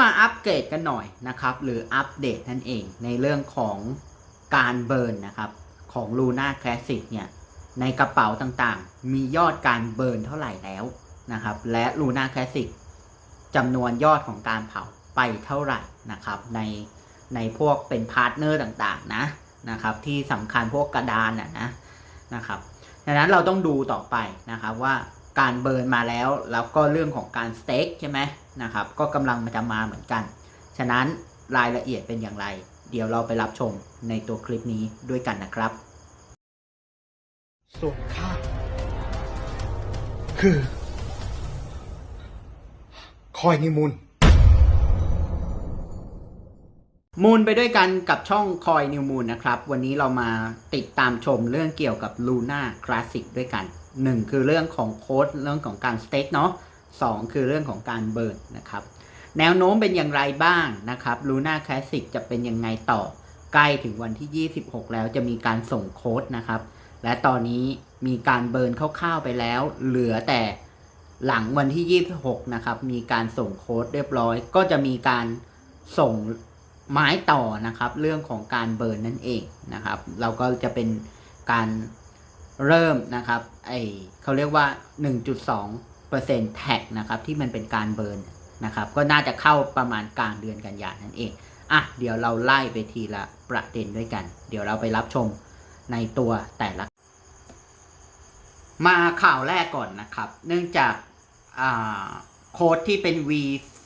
มาอัปเกรดกันหน่อยนะครับ หรืออัปเดตนั่นเองในเรื่องของการเบิร์นนะครับของ Luna Classic เนี่ยในกระเป๋าต่างๆ มียอดการเบิร์นเท่าไหร่แล้วนะครับ และ Luna Classic จำนวนยอดของการเผาไปเท่าไหร่นะครับ ในในพวกเป็นพาร์ทเนอร์ต่างๆนะนะครับ ที่สำคัญพวกกระดานนะนะนะครับดังนั้นเราต้องดูต่อไปนะครับว่าการเบิร์นมาแล้วแล้วก็เรื่องของการสเต็กใช่ไหม นะครับ ก็กำลังมันจะมาเหมือนกัน ฉะนั้นรายละเอียดเป็นอย่างไร เดี๋ยวเราไปรับชมในตัวคลิปนี้ด้วยกันนะครับ ส่วนข้าคือ คอยนิมุนมูลไปด้วยกันกับช่องคอยนิวมูลนะครับ วันนี้เรามาติดตามชมเรื่องเกี่ยวกับ Luna Classic ด้วยกัน1คือเรื่องของโค้ดเรื่องของการสเต็กเนาะ 2 คือเรื่องของการเบิร์นนะครับ แนวโน้มเป็นอย่างไรบ้างนะครับ Luna Classic จะเป็นยังไงต่อ ใกล้ถึงวันที่ 26 แล้วจะมีการส่งโค้ดนะครับ และตอนนี้มีการเบิร์นคร่าวๆไปแล้ว เหลือแต่หลังวันที่ 26 นะครับ มีการส่งโค้ดเรียบร้อย ก็จะมีการส่งไม้ต่อนะครับ เรื่องของการเบิร์นนั่นเองนะครับ เราก็จะเป็นการเริ่มนะครับไอเขาเรียกว่า 1.2 ปอร์เซ็นต์แท็กนะครับที่มันเป็นการเบิร์นนะครับก็น่าจะเข้าประมาณกลางเดือนกันยานั่นเองอะเดี๋ยวเราไล่ไปทีละประเด็นด้วยกัน เดี๋ยวเราไปรับชมในตัวแต่ละ มาข่าวแรกก่อนนะครับ เนื่องจากาโค้ดที่เป็น v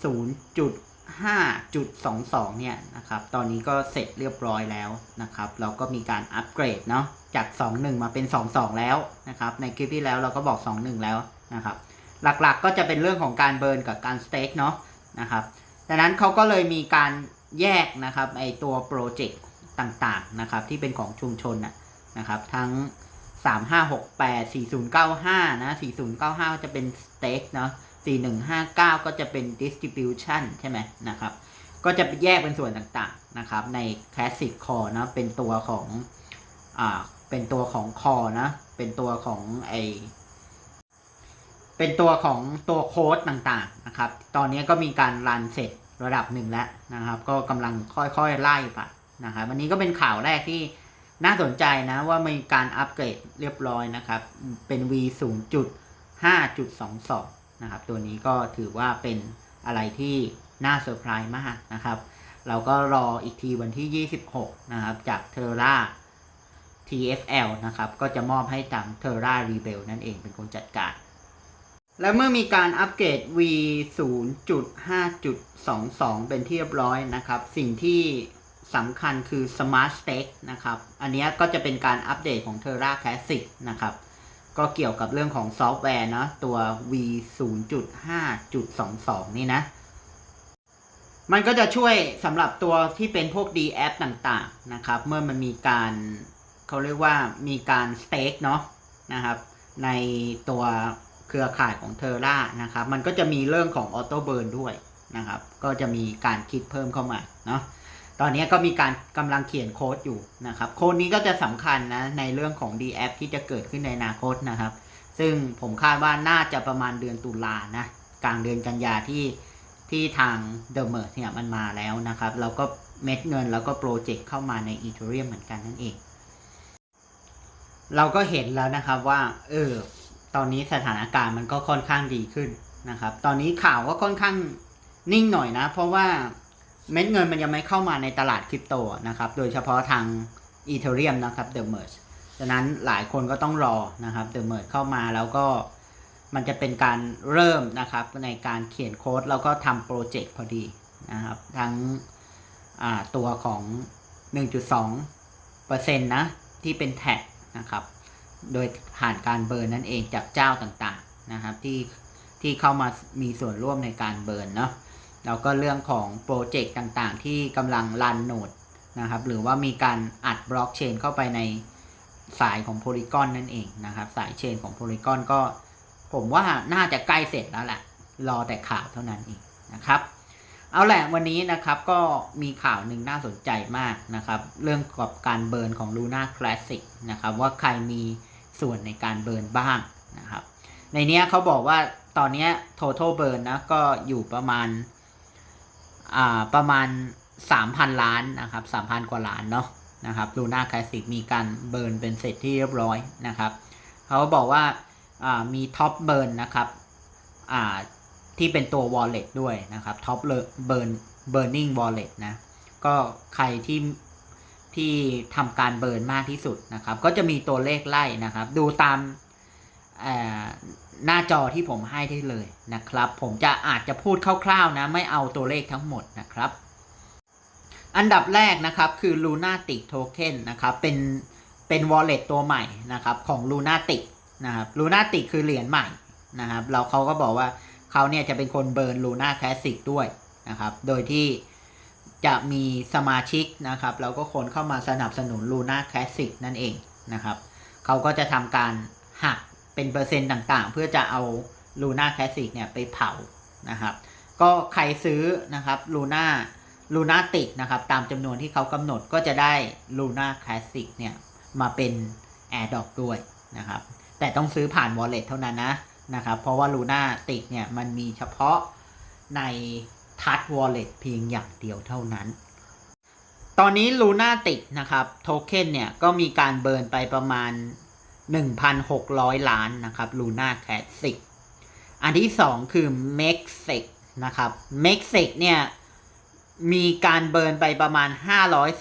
0.5.22 เนี่ยนะครับ ตอนนี้ก็เสร็จเรียบร้อยแล้วนะครับ เราก็มีการอัปเกรดเนาะจาก 2.1 มาเป็น 2.2 แล้วนะครับ ในคลิปที่แล้วเราก็บอก 2.1 แล้วนะครับ หลักๆก็จะเป็นเรื่องของการเบิร์นกับการสเต็กเนาะนะครับดังนั้นเขาก็เลยมีการแยกนะครับไอตัวโปรเจกต์ต่างๆนะครับที่เป็นของชุมชนนะนะครับทั้ง 3568 4095 นะ 4095ก็จะเป็นสเต็กเนาะ4159 ก็จะเป็น distribution ใช่ไหมนะครับ ก็จะแยกเป็นส่วนต่างๆนะครับ ใน classic core นะเป็นตัวของอ่าเป็นตัวของ core นะ เป็นตัวของไอ เป็นตัวของตัวโค้ดต่างๆนะครับ ตอนนี้ก็มีการรันเสร็จระดับหนึ่งแล้วนะครับ ก็กำลังค่อยๆไล่ไปนะครับวันนี้ก็เป็นข่าวแรกที่น่าสนใจนะว่ามีการอัปเกรดเรียบร้อยนะครับ เป็น V 0.5.22 นะครับ ตัวนี้ก็ถือว่าเป็นอะไรที่น่าเซอร์ไพรส์มากนะครับ เราก็รออีกทีวันที่ 26 นะครับ จากเทอร่า TFL นะครับ ก็จะมอบให้ทางเทอร่ารีเบลนั่นเองเป็นคนจัดการ และเมื่อมีการอัปเกรด V 0.5.22 เป็นที่เรียบร้อยนะครับ สิ่งที่สำคัญคือ Smart Stack นะครับ อันนี้ก็จะเป็นการอัปเดตของ Terra Classic นะครับ ก็เกี่ยวกับเรื่องของซอฟต์แวร์นะตัว V 0.5.22 นี่นะ มันก็จะช่วยสำหรับตัวที่เป็นพวก D app ต่างๆ นะครับ เมื่อมันมีการเขาเรียกว่ามีการสเต็กเนาะนะครับ ในตัว เครือข่ายของ Terra นะครับ มันก็จะมีเรื่องของ Auto Burn ด้วยนะครับ ก็จะมีการคิดเพิ่มเข้ามาเนาะตอนนี้ก็มีการกำลังเขียนโค้ดอยู่นะครับ โค้ดนี้ก็จะสำคัญนะในเรื่องของ D app ที่จะเกิดขึ้นในอนาคตนะครับ ซึ่งผมคาดว่าน่าจะประมาณเดือนตุลานะกลางเดือนกันยาที่ที่ทาง The m e r เนี่ยมันมาแล้วนะครับแล้วก็เม็ดเงินแล้วก็โปรเจกต์เข้ามาใน Ethereum เหมือนกันนั่นเอง เราก็เห็นแล้วนะครับว่าเออ ตอนนี้สถานการณ์มันก็ค่อนข้างดีขึ้นนะครับ ตอนนี้ข่าวก็ค่อนข้างนิ่งหน่อยนะ เพราะว่าเม็ดเงินมันยังไม่เข้ามาในตลาดคริปโตนะครับ โดยเฉพาะทาง Ethereum นะครับ The Merge ฉะนั้นหลายคนก็ต้องรอนะครับ The Merge เข้ามาแล้วก็มันจะเป็นการเริ่มนะครับในการเขียนโค้ดแล้วก็ทำโปรเจกต์พอดีนะครับ ทั้งตัวของ 1.2%นะที่เป็นแท็กนะครับ โดยผ่านการเบิร์นนั่นเองจากเจ้าต่างๆนะครับที่ที่เข้ามามีส่วนร่วมในการเบิร์นเนาะแล้วก็เรื่องของโปรเจกต์ต่างๆ ที่กำลังรันโนดนะครับหรือว่ามีการอัดบล็อกเชนเข้าไปในสายของ Polygon นั่นเองนะครับ สายเชนของ Polygon ก็ ผมว่าน่าจะใกล้เสร็จแล้วแหละรอแต่ข่าวเท่านั้นเองนะครับ เอาแหละวันนี้นะครับก็มีข่าวหนึ่งน่าสนใจมากนะครับ เรื่องกับการเบิร์นของ Luna Classic นะครับว่าใครมี ส่วนในการเบิร์นบ้างนะครับ ในนี้เขาบอกว่าตอนนี้ total burn นะก็อยู่ประมาณอ่าประมาณสามพันล้านนะครับสามพันกว่าล้านเนาะนะครับลูน่าคลาสสิกมีการเบิร์นเป็นเสร็จที่เรียบร้อยนะครับเขาบอกว่ามีท็อปเบิร์นนะครับที่เป็นตัว wallet ด้วยนะครับท็อปเบิร์นเบิร์นิ่ง wallet นะก็ใครที่ ที่ทำการเบิร์นมากที่สุดนะครับ ก็จะมีตัวเลขไล่นะครับ ดูตามหน้าจอที่ผมให้ได้เลยนะครับ ผมจะอาจจะพูดคร่าวๆนะ ไม่เอาตัวเลขทั้งหมดนะครับ อันดับแรกนะครับคือ Lunatic Token นะครับ เป็นเป็น wallet ตัวใหม่นะครับของ Lunatic นะครับ Lunatic คือเหรียญใหม่นะครับ เราเขาก็บอกว่าเขาเนี่ยจะเป็นคนเบิร์น Luna Classic ด้วยนะครับ โดยที่ จะมีสมาชิกนะครับแล้วก็คนเข้ามาสนับสนุน Luna Classic นั่นเองนะครับเขาก็จะทำการหักเป็นเปอร์เซ็นต์ต่างๆ เพื่อจะเอา Luna Classic เนี่ยไปเผานะครับก็ใครซื้อนะครับ Luna ลูน่าติดนะครับตามจำนวนที่เขากำหนดก็จะได้ลูน่าคลาสสิกเนี่ยมาเป็น AirDrop ด้วยนะครับแต่ต้องซื้อผ่าน Wallet เท่านั้นนะนะครับเพราะว่าลูน่าติดเนี่ยมันมีเฉพาะใน Touch Wallet เพียงอย่างเดียวเท่านั้น ตอนนี้ลูน่าติดนะครับโทเค็นเนี่ยก็มีการเบิร์นไปประมาณ 1,600 ล้านนะครับลูน่าคสสิกอันที่ 2 คือ m e x i c นะครับ m e x i c เนี่ยมีการเบิร์นไปประมาณ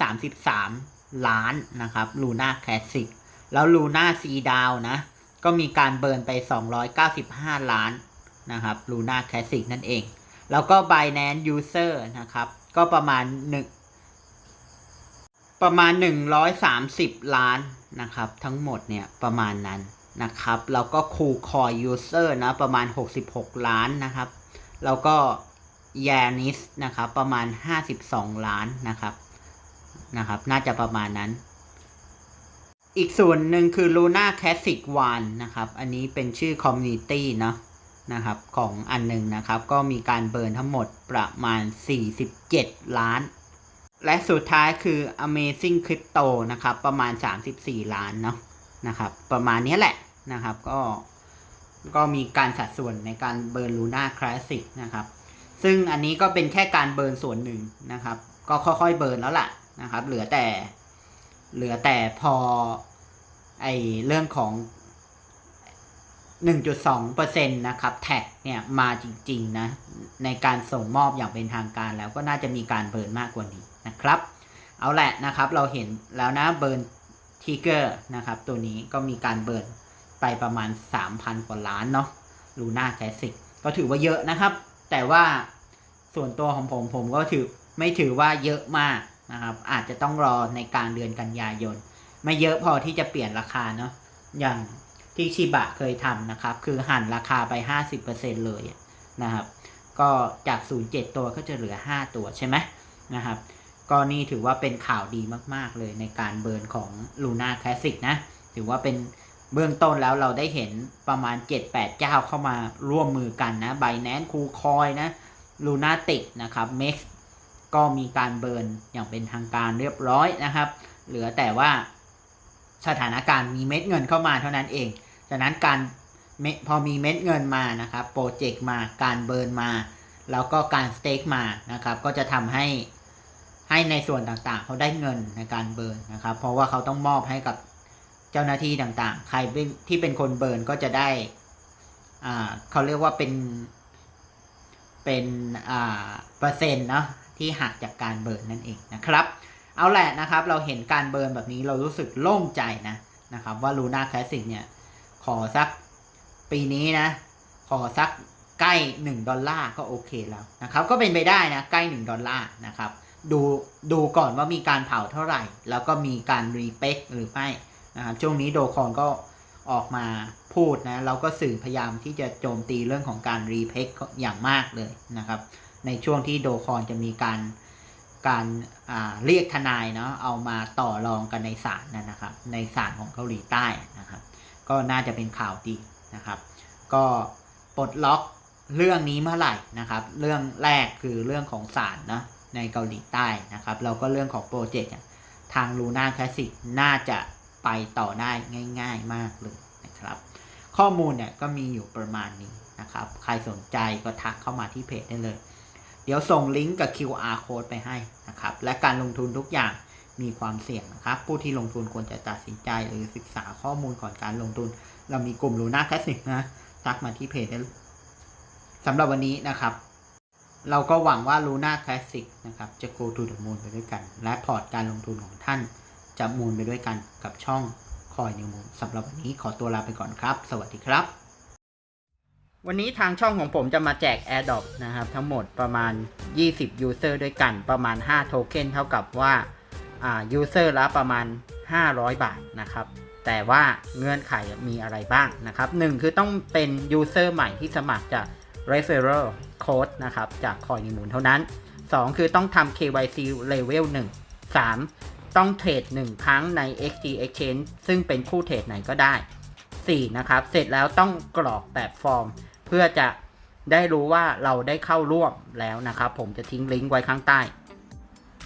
533 ล้านนะครับลูน่าแคสสิกแล้วลูน่าซีดาวนะ ก็มีการเบิร์นไป 295 ล้านนะครับลูน่าแคสสิกนั่นเอง แล้วก็ Binance User นะครับ ก็ประมาณหนึ่งประมาณ 130 ล้านนะครับ ทั้งหมดเนี่ยประมาณนั้นนะครับ แล้วก็ KuCoin User นะประมาณ 66 ล้านนะครับ แล้วก็ยานิสนะครับประมาณ 52 ล้านนะครับนะครับ น่าจะประมาณนั้น อีกส่วนหนึ่งคือ Luna Classic One นะครับ อันนี้เป็นชื่อ Community เนาะ นะครับของอันหนึ่งนะครับ ก็มีการเบิร์นทั้งหมดประมาณ 47 ล้าน และสุดท้ายคือ Amazing Crypto นะครับ ประมาณ 34 ล้านเนาะนะครับ ประมาณนี้แหละนะครับ ก็ก็มีการสัดส่วนในการเบิร์น Luna Classic นะครับ ซึ่งอันนี้ก็เป็นแค่การเบิร์นส่วนหนึ่งนะครับ ก็ค่อยๆเบิร์นแล้วล่ะนะครับ เหลือแต่ เหลือแต่พอไอเรื่องของ 1.2%นะครับแท็กเนี่ยมาจริง ๆ นะ ในการส่งมอบอย่างเป็นทางการแล้วก็น่าจะมีการเบิร์นมากกว่านี้นะครับ เอาแหละนะครับเราเห็นแล้วนะเบิร์นทิกเกอร์นะครับ ตัวนี้ก็มีการเบิร์นไปประมาณ 3,000 กว่าล้านเนาะลูน่าแคสสิกก็ถือว่าเยอะนะครับ แต่ว่าส่วนตัวของผมผมก็ถือไม่ถือว่าเยอะมากนะครับ อาจจะต้องรอในกลางเดือนกันยายน ไม่เยอะพอที่จะเปลี่ยนราคาเนาะอย่าง ที่ชิบะเคยทำนะครับ คือหั่นราคาไป 50%เลยนะครับ ก็จาก 07 ตัวก็จะเหลือ 5 ตัวใช่ไหมนะครับ ก็นี่ถือว่าเป็นข่าวดีมาก ๆ เลยในการเบิร์นของ Luna Classic นะ ถือว่าเป็นเบื้องต้นแล้วเราได้เห็นประมาณ 7-8 เจ้าเข้ามาร่วมมือกันนะ Binance KuCoin นะ Lunatic นะครับ Mex ก็มีการเบิร์นอย่างเป็นทางการเรียบร้อยนะครับ เหลือแต่ว่า สถานการณ์มีเม็ดเงินเข้ามาเท่านั้นเองฉะนั้นการเมพอมีเม็ดเงินมานะครับโปรเจกต์มาการเบิร์นมา แล้วก็การสเต็กมานะครับก็จะทำให้ให้ในส่วนต่างๆ เขาได้เงินในการเบิร์นนะครับ เพราะว่าเขาต้องมอบให้กับเจ้าหน้าที่ต่างๆ ใครที่เป็นคนเบิร์นก็จะได้อ่าเขาเรียกว่าเป็นเป็นอ่าเปอร์เซ็นต์เนาะที่หักจากการเบิร์นนั่นเองนะครับ เอาแหละนะครับ เราเห็นการเบิร์นแบบนี้เรารู้สึกโล่งใจนะนะครับ ว่า Luna Classic เนี่ย ขอสักปีนี้นะ ขอสักใกล้ 1 ดอลลาร์ก็โอเคแล้วนะครับ ก็เป็นไปได้นะใกล้ 1 ดอลลาร์นะครับดูดูก่อนว่ามีการเผาเท่าไหร่ แล้วก็มีการรีเป๊กหรือไม่นะครับช่วงนี้โดคอนก็ออกมาพูดนะเราก็สื่อพยายามที่จะโจมตีเรื่องของการรีเพ็กอย่างมากเลยนะครับ ในช่วงที่โดคอนจะมีการ การเรียกทนายเนาะเอามาต่อรองกันในศาลนะนะครับในศาลของเกาหลีใต้นะครับก็น่าจะเป็นข่าวดีนะครับ ก็ปลดล็อกเรื่องนี้เมื่อไหร่นะครับ เรื่องแรกคือเรื่องของศาลนะในเกาหลีใต้นะครับแล้วก็เรื่องของโปรเจกต์ทางลูน่าแคสสิกน่าจะไปต่อได้ง่าย ๆมากเลยนะครับ ข้อมูลเนี่ยก็มีอยู่ประมาณนี้นะครับ ใครสนใจก็ทักเข้ามาที่เพจได้เลย ดี๋ยวดี๋ยวส่งลิงก์กับ QR code ไปให้นะครับ และการลงทุนทุกอย่างมีความเสี่ยงนะครับ ผู้ที่ลงทุนควรจะตัดสินใจหรือศึกษาข้อมูลก่อนการลงทุน เรามีกลุ่มลูน่าแคสสิกนะทักมาที่เพจสำหรับวันนี้นะครับ เราก็หวังว่า Luna Classic นะครับ จะ go to the moon ไปด้วยกัน และพอร์ตการลงทุนของท่านจะมูนไปด้วยกันกับช่องคอยนิวมูนสำหรับวันนี้ขอตัวลาไปก่อนครับ สวัสดีครับ วันนี้ทางช่องของผมจะมาแจก AirDrop นะครับ ทั้งหมดประมาณ 20 User ด้วยกันประมาณ 5 โทเค็นเท่ากับว่าอ่า User ละประมาณ 500 บาทนะครับ แต่ว่าเงื่อนไขมีอะไรบ้างนะครับ 1 คือต้องเป็น User ใหม่ที่สมัครจาก Referral Code นะครับ จากคอยนิมูลเท่านั้น 2 คือต้องทำ KYC Level 1 3 ต้องเทรด1 ครั้งใน XG Exchange ซึ่งเป็นคู่เทรดไหนก็ได้ 4 นะครับ เสร็จแล้วต้องกรอกแบบฟอร์ม พื่อจะได้รู้ว่าเราได้เข้าร่วมแล้วนะครับ ผมจะทิ้งลิงก์ไว้ข้างใต้